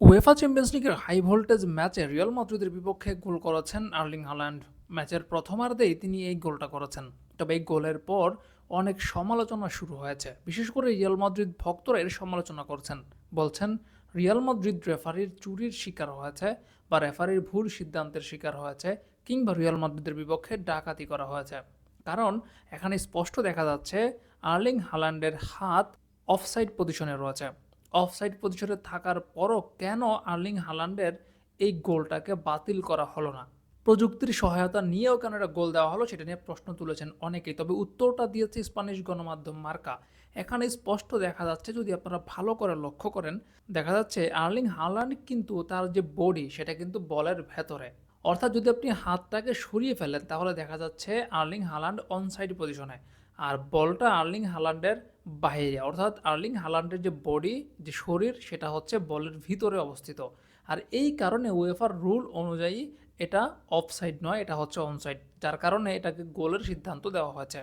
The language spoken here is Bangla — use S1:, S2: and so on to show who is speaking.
S1: উয়েফা চ্যাম্পিয়ন্স লিগের হাই ভোল্টেজ ম্যাচে রিয়াল মাদ্রিদের বিপক্ষে গোল করেছেন আর্লিং হাল্যান্ড ম্যাচের প্রথমার্ধেই তিনি এই গোলটা করেছেন। তবে এই গোলের পর অনেক সমালোচনা শুরু হয়েছে। বিশেষ করে রিয়াল মাদ্রিদ ভক্তরা এর সমালোচনা করছেন। বলছেন রিয়াল মাদ্রিদ রেফারির চুরির শিকার হয়েছে বা রেফারির ভুল সিদ্ধান্তের শিকার হয়েছে কিংবা রিয়াল মাদ্রিদের বিপক্ষে ডাকাতি করা হয়েছে। কারণ এখানে স্পষ্ট দেখা যাচ্ছে, আর্লিং হাল্যান্ডের হাত অফসাইড পজিশনে রয়েছে। অফসাইড পজিশনে থাকার পরও কেন আর্লিং হালান্ডের এই গোলটাকে বাতিল করা হলো না? প্রযুক্তির সহায়তা নিয়েও কেন এটা গোল দেওয়া হলো সেটা নিয়ে প্রশ্ন তুলেছেন অনেকেই। তবে উত্তরটা দিয়েছে স্প্যানিশ গণমাধ্যম মার্কা। এখানে স্পষ্ট দেখা যাচ্ছে, যদি আপনারা ভালো করে লক্ষ্য করেন, দেখা যাচ্ছে আর্লিং হালান্ড কিন্তু তার যে বডি, সেটা কিন্তু বলের ভেতরে। অর্থাৎ যদি আপনি হাতটাকে সরিয়ে ফেলেন, তাহলে দেখা যাচ্ছে আর্লিং হালান্ড অনসাইড পজিশনে আর বলটা আর্লিং হালান্ডের বাইরে অর্থাৎ আর্লিং হালান্ডের যে বডি, যে শরীর, সেটা হচ্ছে বলের ভিতরে অবস্থিত। আর এই কারণে ওয়েফার রুল অনুযায়ী এটা অফসাইড নয়, এটা হচ্ছে অনসাইড, যার কারণে এটাকে গোলের সিদ্ধান্ত দেওয়া হয়েছে।